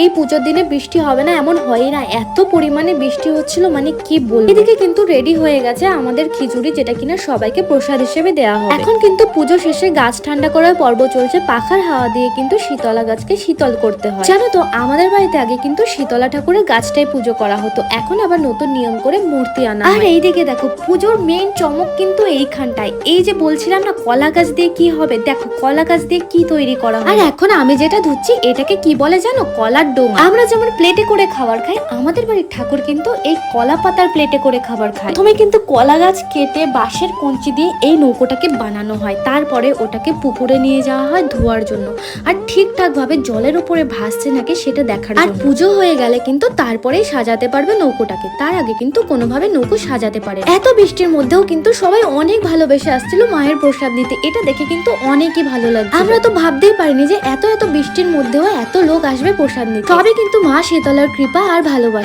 এই পুজোর দিনে বৃষ্টি হবে না, এমন হয় না। এত পরিমাণে বৃষ্টি হচ্ছিল মানে কি বলব? এদিকে কিন্তু রেডি হয়ে গেছে আমাদের খিচুড়ি, যেটা কিনা সবাইকে প্রসাদ হিসেবে দেওয়া হবে এখন কিন্তু পুজো শেষে গাছ ঠান্ডা করার পর্ব চলছে। পাখার হাওয়া দিয়ে কিন্তু শীতলা গাছকে শীতল করতে হয়। জানো তো, আমাদের বাড়িতে আগে কিন্তু শীতলা ঠাকুরের গাছটাই পুজো করা হতো। এখন আবার নতুন নিয়ম করে মূর্তি আনা আর এইদিকে দেখো, পুজোর মেইন চমক কিন্তু এইখানটায়। এই যে বলছিলাম না, কলা গাছ দিয়ে কি হবে? দেখো, কলা গাছ দিয়ে কি তৈরি করা হয়? আর এখন আমি যেটা ধুচ্ছি, এটাকে কি বলে জানো? কলার ডোঙা আমরা যেমন প্লেটে করে খাবার খাই আমাদের বাড়ির ঠাকুর কিন্তু এই কলা পাতার প্লেটে করে খাবার খায়। প্রথমে কিন্তু কলা গাছ কেটে বাঁশের কঞ্চি দিয়ে এই নৌকোটাকে বানানো হয়। তারপরে ওটাকে পুকুরে নিয়ে যাওয়া হয় ধোয়ার জন্য। আর ঠিকঠাক ভাবে জলের উপরে ভাসছে নাকি সেটা দেখার আর পুজো হয়ে গেলে কিন্তু তারপরেই সাজাতে পারবে নৌকোটাকে। তার আগে কিন্তু কোনোভাবে নৌকো সাজাতে পারে এত বৃষ্টির মধ্যেও কিন্তু সবাই অনেক ভালোবেসে আসছিল মায়ের প্রসাদ নিতে। এটা দেখে কিন্তু অনেকই ভালো লাগছে আমরা তো ভাবতেই পারিনি যে এত এত বৃষ্টির মধ্যেও এত লোক আসবে প্রসাদ তবে কিন্তু মা শীতলার কৃপা আর ভালোবাসা।